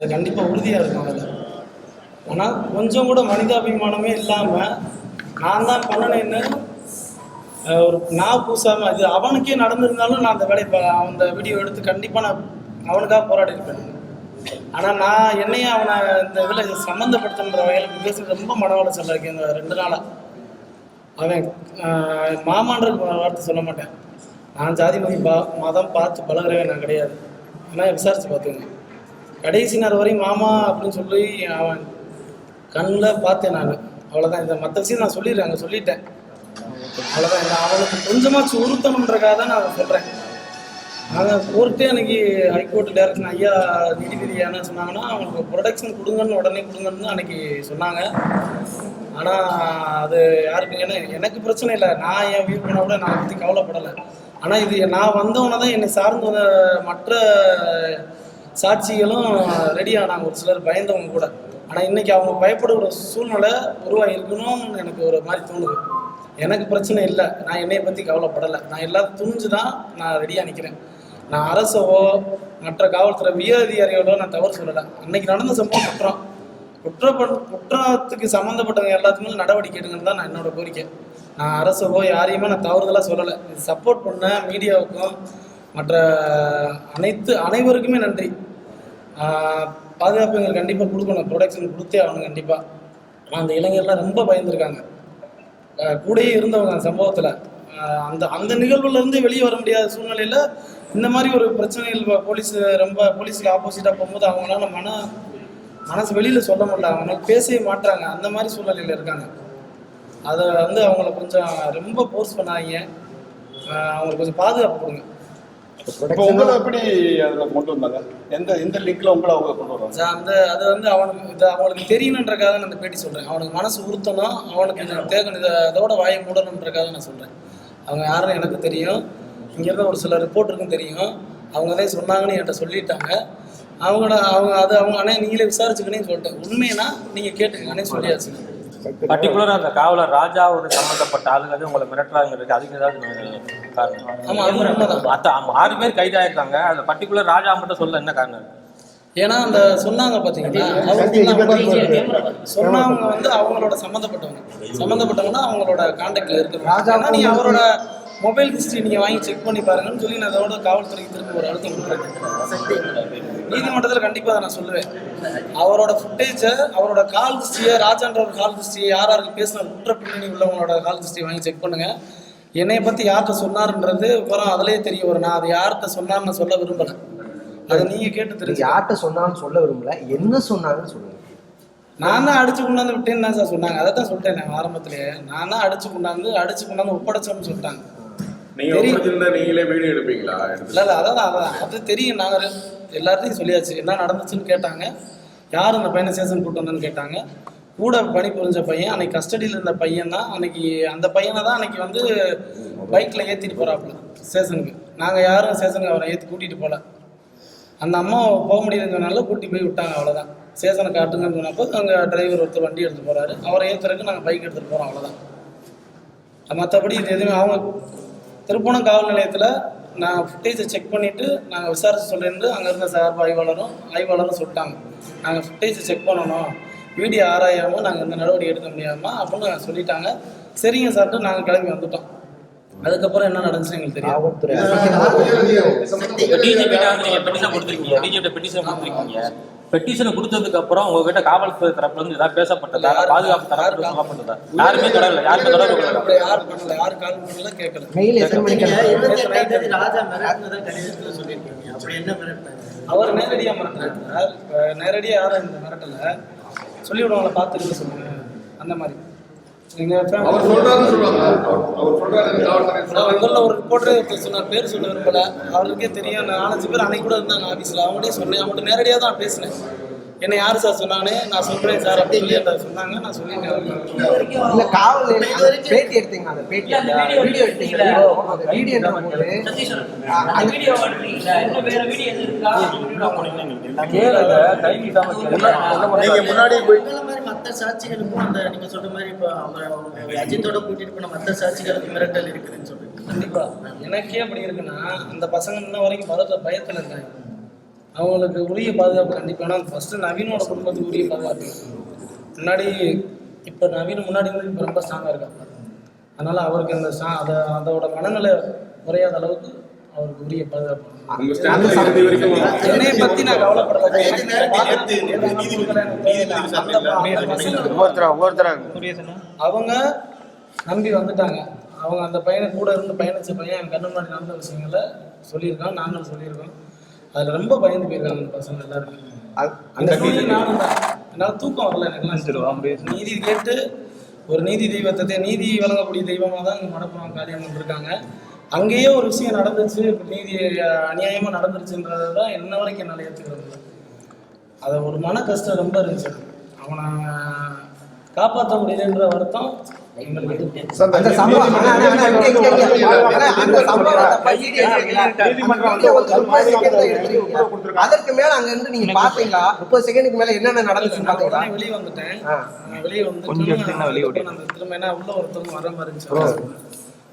அது கண்டிப்பாக உறுதியாக இருக்கும் அதில். ஆனால் கொஞ்சம் கூட மனிதாபிமானமே இல்லாமல் நான் தான் பண்ணனேன்னு ஒரு நான் பூசாமல் அது அவனுக்கே நடந்திருந்தாலும் நான் அந்த வேலையை ப- அந்த வீடியோ எடுத்து கண்டிப்பாக நான் அவனுக்காக போராடி இருப்பேன் ஆனால் நான் என்னையே அவனை இந்த இதில் சம்மந்தப்படுத்துன்ற வகையில் பேசி ரொம்ப மன சொல்லியிருக்கேன் இந்த ரெண்டு நாளாக அவன் மாமான்ற வார்த்தை சொல்ல மாட்டேன். நான் ஜாதி மதி பா மதம் பார்த்து பழகிறவன் நான் கிடையாது. ஆனால் விசாரித்து பார்த்துங்க கடைசி நேரம் வரையும் மாமா அப்படின்னு சொல்லி அவன் கண்ணில் பார்த்தேன் நான். அவ்வளோதான் இந்த மற்ற விஷயம் நான் சொல்லிடுறேன். அங்கே சொல்லிட்டேன். அவ்வளோதான் இந்த அவனுக்கு கொஞ்சமாக உறுத்தணுன்றக்காக தான் நான் சொல்கிறேன் நாங்கள் கோர்ட்டே அன்னைக்கு ஹைகோர்ட் டேரக்ஷன் ஐயா நீதிபதி என்ன சொன்னாங்கன்னா அவங்களுக்கு ப்ரொடக்ஷன் கொடுங்கன்னு உடனே கொடுங்கன்னு அன்னைக்கு சொன்னாங்க. ஆனால் அது யாருக்கு ஏன்னா எனக்கு பிரச்சனை இல்லை. நான் என் வீடு பண்ண கூட நான் பற்றி கவலைப்படலை. ஆனால் இது நான் வந்தவனை தான் என்னை சார்ந்த மற்ற சாட்சிகளும் ரெடி ஆனாங்க ஒரு சிலர் பயந்தவங்க கூட. ஆனால் இன்னைக்கு அவங்க பயப்படுகிற சூழ்நிலை உருவாகி இருக்கணும்னு எனக்கு ஒரு மாதிரி தோணுது. எனக்கு பிரச்சனை இல்லை. நான் என்னையை பற்றி கவலைப்படலை. நான் எல்லாத்தையும் துணிஞ்சு தான் நான் ரெடியாக நிற்கிறேன் நான் அரசவோ மற்ற காவல்துறை உயர் அதிகாரிகளோ நான் தவறு சொல்லலை. அன்னைக்கு நடந்த சம்பவம் குற்றம். குற்றப்ப குற்றத்துக்கு சம்மந்தப்பட்டவங்க எல்லாத்துக்குமே நடவடிக்கை எடுங்கன்னு தான் நான் என்னோட கோரிக்கை. நான் அரசவோ யாரையுமே நான் தவறுதலாக சொல்லலை. இது சப்போர்ட் பண்ண மீடியாவுக்கும் மற்ற அனைத்து அனைவருக்குமே நன்றி. பாதுகாப்பு எங்களுக்கு கண்டிப்பாக கொடுக்கணும். ப்ரொடக்ஷன் கொடுத்தே ஆகணும் கண்டிப்பாக ஆனால் அந்த இளைஞர்லாம் ரொம்ப பயந்துருக்காங்க. கூடயே இருந்தவங்க அந்த சம்பவத்தில். அந்த அந்த நிகழ்வுலேருந்து வெளியே வர முடியாத சூழ்நிலையில் இந்த மாதிரி ஒரு பிரச்சனைகள் போலீஸ் ரொம்ப போலீஸுக்கு ஆப்போசிட்டாக போகும்போது அவங்களால மன மனசு வெளியில் சொல்ல முடியல. அவங்களால பேசவே மாட்டுறாங்க அந்த மாதிரி சூழ்நிலையில் இருக்காங்க. அதை வந்து அவங்கள கொஞ்சம் ரொம்ப போர்ஸ் பண்ணாதீங்க அவங்களுக்கு கொஞ்சம் பாதுகாப்பு கொடுங்க. இப்போ உங்களை எப்படி அதுல கொண்டு வந்தாங்க? எந்த எந்த லிங்க்ல உங்களை அவங்க கொண்டு வருவாங்க ச- அந்த அது வந்து அவனுக்கு இது அவனுக்கு தெரியணுன்றக்காக நான் இந்த பேட்டி சொல்கிறேன் அவனுக்கு மனசு உறுத்தணும் அவனுக்கு தேகணும் இதை அதோட வாயை மூடணுன்றக்காக நான் சொல்கிறேன் அவங்க யாருன்னு எனக்கு தெரியும். இங்கேருந்து ஒரு சில ரிப்போர்ட்டருக்கும் தெரியும். அவங்க தான் சொன்னாங்கன்னு என்கிட்ட சொல்லிட்டாங்க. அவங்கள அவங்க அது அவங்க அண்ணே நீங்களே விசாரிச்சுக்கணும்னு சொல்லிட்டேன் உண்மைனா நீங்கள் கேட்டுங்க. அண்ணே சொல்லியாச்சு. பர்டிகுலரா அந்த காவலர் ராஜாவோட சம்பந்தப்பட்ட ஆளுங்க வந்து உங்களை மிரட்டுறாங்கிறது அதுக்கு ஏதாவது காரணம் ஆறு பேர் கைதாயிருக்காங்க. அந்த பர்டிகுலர் ராஜா மட்டும் சொல்ல என்ன காரணம்? ஏன்னா அந்த சொன்னாங்க பார்த்தீங்களா அவங்க சொன்னவங்க வந்து அவங்களோட சம்மந்தப்பட்டவங்க. சம்மந்தப்பட்டவங்கன்னா அவங்களோட கான்டாக்ட்ல இருக்கிறாங்க ஆனா நீ அவரோட மொபைல் ஹிஸ்ட்ரி நீங்க வாங்கி செக் பண்ணி பாருங்கன்னு சொல்லி நான் அதோட காவல்துறைக்கு திரும்ப ஒரு அழுத்தம் கொடுக்குறேன். நீதிமன்றத்தில் கண்டிப்பாக அதை நான் சொல்லுவேன். அவரோட ஃபுட்டேஜை அவரோட கால் ஹிஸ்ட்ரியை ராஜான்ற ஒரு கால் ஹிஸ்ட்ரியை யார் யாருக்கு பேசின குற்ற பின்னணி உள்ளவங்களோட கால் ஹிஸ்ட்ரி வாங்கி செக் பண்ணுங்க. என்னைய பற்றி யார்கிட்ட சொன்னாருன்றது அப்புறம் அதிலே தெரிய வரும். நான் அது யார்கிட்ட சொன்னார்னு சொல்ல விரும்பலை. அதை நீங்கள் கேட்டு நீங்க தெரிஞ்சு யார்கிட்ட சொன்னாலும் சொல்ல விரும்பல. என்ன சொன்னாங்கன்னு சொல்லுங்க. நான் தான் அடிச்சு கொண்டாந்து விட்டேன்னு தான் சார் சொன்னாங்க. அதை தான் சொல்லிட்டேன் நான் ஆரம்பத்திலேயே நான் தான் அடிச்சு கொண்டாந்து அடிச்சு கொண்டாந்து ஒப்படைச்சோம்னு சொல்லிட்டாங்க. நீங்க தெரியும். நீங்களே வீடியோ எடுப்பீங்களா? இல்லை இல்லை அதான் அதான் அது தெரியும் நாங்கள் எல்லாத்தையும் சொல்லியாச்சு. என்ன நடந்துச்சுன்னு கேட்டாங்க. யார் அந்த பையனை ஸ்டேஷன் கூட்டு வந்தேன்னு கேட்டாங்க. கூட பணிபுரிஞ்ச பையன் அன்னைக்கு கஸ்டடியில் இருந்த பையன் தான் அன்னைக்கு அந்த பையனை தான் அன்னைக்கு வந்து பைக்கில் ஏற்றிட்டு போகிறாப்புல ஸ்டேஷனுக்கு நாங்கள் யாரும் ஸ்டேஷனுக்கு அவரை ஏற்றி கூட்டிகிட்டு போகல அந்த அம்மா போக முடியலங்கிறனால கூட்டி போய் விட்டாங்க அவ்வளோதான் ஸ்டேஷனை காட்டுங்கன்னு சொன்னப்போ அங்கே டிரைவர் ஒருத்தர் வண்டி எடுத்து போகிறாரு அவரை ஏற்றுறதுக்கு நாங்கள் பைக் எடுத்துகிட்டு போகிறோம் அவ்வளோதான் மற்றபடி இது எதுவுமே அவங்க திருப்பணம் காவல் நிலையத்தில் நான் ஃபுட்டேஜை செக் பண்ணிவிட்டு நாங்கள் விசாரிச்சு சொல்லிருந்து அங்கே இருந்த சார்பு ஆய்வாளரும் ஆய்வாளரும் சொல்லிட்டாங்க. நாங்கள் ஃபுட்டேஜை செக் பண்ணணும். வீடியோ ஆராயாமல் நாங்கள் இந்த நடவடிக்கை எடுக்க முடியாமல் அப்படின்னு சொல்லிட்டாங்க சரிங்க சார்ட்டு நாங்கள் கிளம்பி வந்துட்டோம் அதுக்கப்புறம் என்ன நடந்துச்சு எங்களுக்கு நீங்க பெட்டிஷன் கொடுத்துருக்கீங்க டிஜிபி பெட்டிஷன் கொடுத்துருக்கீங்க பெட்டிஷனை கொடுத்ததுக்கு அப்புறம் உங்ககிட்ட காவல்துறை தரப்புல இருந்து ஏதாவது பேசப்பட்டதா பாதுகாப்பு தரப்புல சொல்லப்பட்டதா யாருமே தொடரல யாருமே தொடர்பு கொள்ளல யார் பண்ணல யார் கால் பண்ணல கேட்கல மெயில் எத்தனை மணிக்கு நீங்க அனுப்புனாங்க? இருபத்தி எட்டாம் தேதி ராஜா மிரட்டினதா கடிதத்துல சொல்லியிருக்கீங்க அப்படி என்ன மிரட்டினாங்க அவர் நேரடியாக மிரட்டுறாரு நேரடியாக யாரும் இந்த மிரட்டல சொல்லி விடுவாங்கள பார்த்துட்டு சொல்லுங்க. அந்த மாதிரி. எங்க family- அவர் சொல்லுவாங்க. முதல்ல ஒரு ரிப்போர்ட்டரே சொன்னார். பேர் சொல்ல விரும்பல அவருக்கே தெரியும். நாலஞ்சு பேர் அன்னைக்கு கூட இருந்தாங்க ஆஃபீஸில் அவங்கள்டே சொன்னேன். அவங்கள்ட்ட நேரடியாக தான் பேசினேன். என்ன யார் சார் சொன்னாங்கன்னு நான் சொல்கிறேன் சார் அப்படி சொல்லி என்கிட்ட சொன்னாங்க. நான் சொல்லிட்டேன். இல்ல காவல் பேட்டி எடுத்தீங்க அந்த பேட்டி? வீடியோ எடுத்தீங்க அந்த வீடியோ எடுக்கும்போது அந்த வீடியோ வேற வீடியோ எது இருக்கா? கேளுங்க கைதி நீங்க முன்னாடி போய் மற்ற சாட்சிகளுக்கும் அந்த நீங்க சொல்ற மாதிரி இப்போ அவங்க அஜித்தோட கூட்டிட்டு போன மற்ற சாட்சிகளுக்கு மிரட்டல் இருக்குதுன்னு சொல்றீங்க. கண்டிப்பாக எனக்கே அப்படி இருக்குன்னா அந்த பசங்க இன்ன வரைக்கும் பதட்ட பயத்தில் இருக்காங்க. அவங்களுக்கு உரிய பாதுகாப்பு கண்டிப்பாக ஏன்னா ஃபஸ்ட்டு நவீனோட குடும்பத்துக்கு உரிய பாதுகாப்பு. முன்னாடி இப்போ நவீன் முன்னாடி இருந்து இப்போ ரொம்ப ஸ்ட்ராங்காக இருக்காங்க. அதனால் அவருக்கு இந்த ஸ்ட்ரா அதை அதோட மனநிலை குறையாத அளவுக்கு அவருக்கு உரிய பாதுகாப்பு. என்னைய பற்றி நான் கவலைப்படல. அந்த அவங்க நம்பி வந்துட்டாங்க. அவங்க அந்த பையனை கூட இருந்து பயணிச்ச பையன் என் கண்ணு முன்னாடி நடந்த விஷயங்களை சொல்லியிருக்கான் நாங்களும் சொல்லியிருக்கோம். அதில் ரொம்ப பயந்து போயிருக்காங்க அந்த பசங்க எல்லாருமே. அந்த நானும் என்னால் தூக்கம் வரல எனக்குலாம் நீதி கேட்டு ஒரு நீதி தெய்வத்தை நீதி வழங்கக்கூடிய தெய்வமாக தான் இங்கே மடப்புறம் காளியம்மன் இருக்காங்க. அங்கேயே ஒரு விஷயம் நடந்துச்சு நீதி அநியாயமாக நடந்துருச்சுன்றதை தான் என்ன வரைக்கும் என்னால் ஏற்றுக்கிறது அது ஒரு மன கஷ்டம் ரொம்ப இருந்துச்சு. அவனை காப்பாற்ற முடியலன்ற வருத்தம் அந்த. அதற்கு மேல அங்க இருந்து நீங்க பாத்தீங்களா? முப்பது செகண்டுக்கு மேல என்னென்ன நடந்துச்சுன்னு பாத்தீங்களா? வெளியே வந்துட்டேன். வெளியே வந்து அந்த திரும்ப என்ன உள்ள ஒருத்தவங்க வர மாதிரி இருந்துச்சு.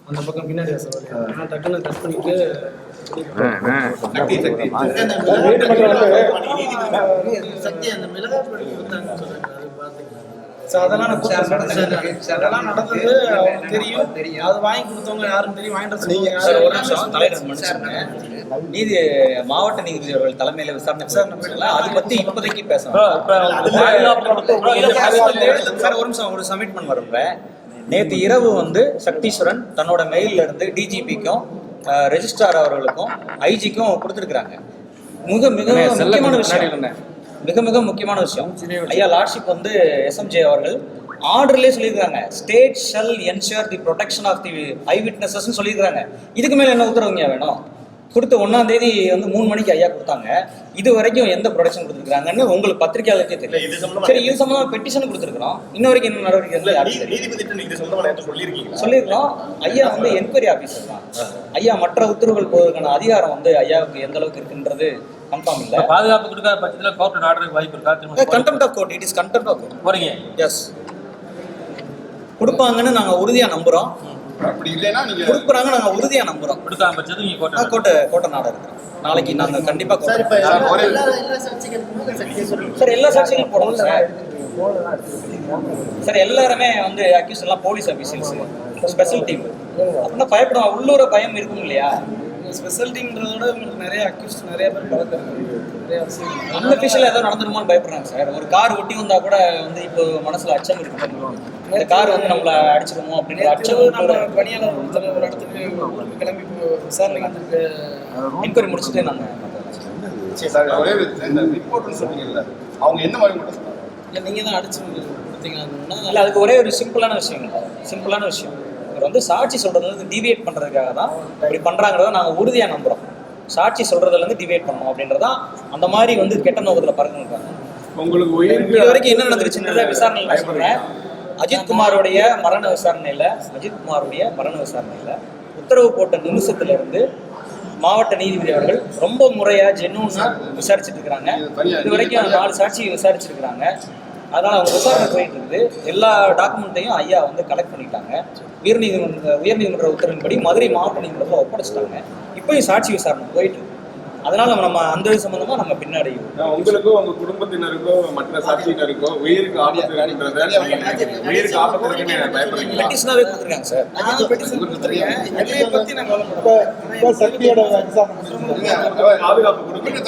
அந்த பக்கம் பின்னாடி நான் டக்குன்னு கட் பண்ணிட்டு சக்தி அந்த மிளகா பொடி கொடுத்தாங்கன்னு சொல்லுங்க அது பாத்துக்கலாம் So அதெல்லாம். அதெல்லாம் நடந்தது. அவங்களுக்கு தெரியும். தெரியும். அது வாங்கி கொடுத்தவங்க யாரும் தெரியும். வாங்கிட்டு நீங்க வந்தவங்க சார் யாரும் ஒரு நிமிஷம் தலைவர் மன்னிச்சுங்க நீதி மாவட்ட தலைமையில விசாரணை போயிருந்தாங்கல்ல, அது பத்தி இப்போதைக்கு பேசணும். சார் ஒரு நிமிஷம். ஒரு சப்மிட் பண்ண வரேன் நேற்று இரவு வந்து சக்தீஸ்வரன் தன்னோட மெயில்ல இருந்து டிஜிபிக்கும் ரெஜிஸ்ட்ரார் அவர்களுக்கும் ஐஜிக்கும் கொடுத்துருக்குறாங்க. மிக மிக முக்கியமான விஷயம். மிக மிக முக்கியமான விஷயம். ஐயா லார்ட்ஷிப் வந்து எஸ்எம்ஜே அவர்கள் ஆர்டர்லேயே சொல்லியிருக்காங்க state shall ensure the protection of the eye விட்னஸஸ்னு சொல்லியிருக்காங்க இதுக்கு மேலே என்ன உத்தரவுங்க வேணும்? கொடுத்த ஒன்றாம் தேதி வந்து மூணு மணிக்கு ஐயா கொடுத்தாங்க. இது வரைக்கும் எந்த ப்ரொடக்ஷன் கொடுத்துருக்காங்கன்னு உங்களுக்கு பத்திரிகையாளருக்கே தெரியும். சரி இது சம்பந்தமா பெட்டிஷன் கொடுத்துருக்கோம் இன்ன வரைக்கும் என்ன நடவடிக்கை சொல்லியிருக்கோம் ஐயா வந்து என்கொயரி ஆஃபீஸர் தான். ஐயா மற்ற உத்தரவுகள் போவதற்கான அதிகாரம் வந்து ஐயாவுக்கு எந்த அளவுக்கு இருக்குன்றது? கன்ஃபார்ம் இல்ல. பாதுகாப்பு கொடுக்காத பட்சத்துல கோர்ட் ஆர்டருக்கு வாய்ப்பு இருக்கா? திரும்ப contempt of court it is contempt of court போறீங்க. எஸ் கொடுப்பாங்கன்னு நாங்க உறுதியா நம்புறோம். அப்படி இல்லைன்னா நீங்க கொடுக்குறாங்க நாங்க உறுதியா நம்புறோம். கொடுக்காத பட்சத்துக்கு நீங்க கோர்ட் கோட்டை கோட்டை நாட இருக்கிறோம் நாளைக்கு நாங்க கண்டிப்பா சார் கோட்டை இப்ப சார் எல்லா சாட்சிகளும் போடணும் சார் சார் எல்லாருமே வந்து அக்யூஸ் எல்லாம் போலீஸ் ஆஃபீஸர்ஸ் ஸ்பெஷல் டீம் அப்படின்னா பயப்படும் உள்ளூர பயம் இருக்கும் இல்லையா? ஸ்பெஷல் விட உங்களுக்கு நிறைய அக்யூஸ்ட் நிறைய பேர் பழக்கிறாங்க நிறைய விஷயம் அந்த ஃபிஷில் ஏதோ நடந்துருமோன்னு பயப்படுறாங்க சார். ஒரு கார் ஒட்டி வந்தா கூட வந்து இப்போ மனசுல அச்சம் இருக்கு இந்த கார் வந்து நம்மள அடிச்சிருமோ அப்படின்ற அச்சம் நம்ம பணியாளர் ஒருத்தர் ஒரு இடத்துக்கு ஊருக்கு கிளம்பி விசாரணைக்கு வந்திருக்கு என்கொயரி முடிச்சுட்டு நாங்க சார் ஒரே ரிப்போர்ட்னு சொன்னீங்கல்ல அவங்க என்ன மாதிரி இல்லை நீங்கள் தான் அடிச்சு கொடுத்தீங்க இல்ல அதுக்கு ஒரே ஒரு சிம்பிளான விஷயம் சிம்பிளான விஷயம். இவர் வந்து சாட்சி சொல்றது வந்து டிவியேட் பண்றதுக்காக தான் இப்படி பண்றாங்கிறத நாங்க உறுதியா நம்புறோம். சாட்சி சொல்றதுல இருந்து டிவியேட் பண்ணணும் அப்படின்றதா அந்த மாதிரி வந்து கெட்ட நோக்கத்துல பறக்குறாங்க உங்களுக்கு இது வரைக்கும் என்ன நடந்துருச்சுன்றத விசாரணையில் நான் சொல்றேன். அஜித் குமாரோடைய மரண விசாரணையில அஜித் குமாருடைய மரண விசாரணையில உத்தரவு போட்ட நிமிஷத்துல இருந்து மாவட்ட நீதிபதி அவர்கள் ரொம்ப முறையா ஜென்னூன்னா விசாரிச்சுட்டு இருக்கிறாங்க. இது வரைக்கும் நாலு சாட்சி விசாரிச்சிருக்கிறாங்க அதனால அவங்க விசாரணை போயிட்டு இருக்குது எல்லா டாக்குமெண்ட்டையும் ஐயா வந்து கலெக்ட் பண்ணிட்டாங்க. உயர்நீதிமன்ற உயர்நீதிமன்ற உத்தரவின்படி மதுரை மாவட்ட நீதிமன்றத்தில் ஒப்படைச்சிட்டாங்க. இப்பயும் சாட்சி விசாரணை போயிட்டு இருக்கு. அதனால நம்ம அந்த சம்பந்தமா நம்ம பின்னாடி உங்களுக்கோ உங்க குடும்பத்தினருக்கோ மற்ற சாட்சியினருக்கோ உயிருக்கு ஆபத்து. உயிருக்கு ஆபத்து பெட்டிஷனாவே கொடுத்துருக்காங்க சார். பாதுகாப்பு கொடுக்கணும்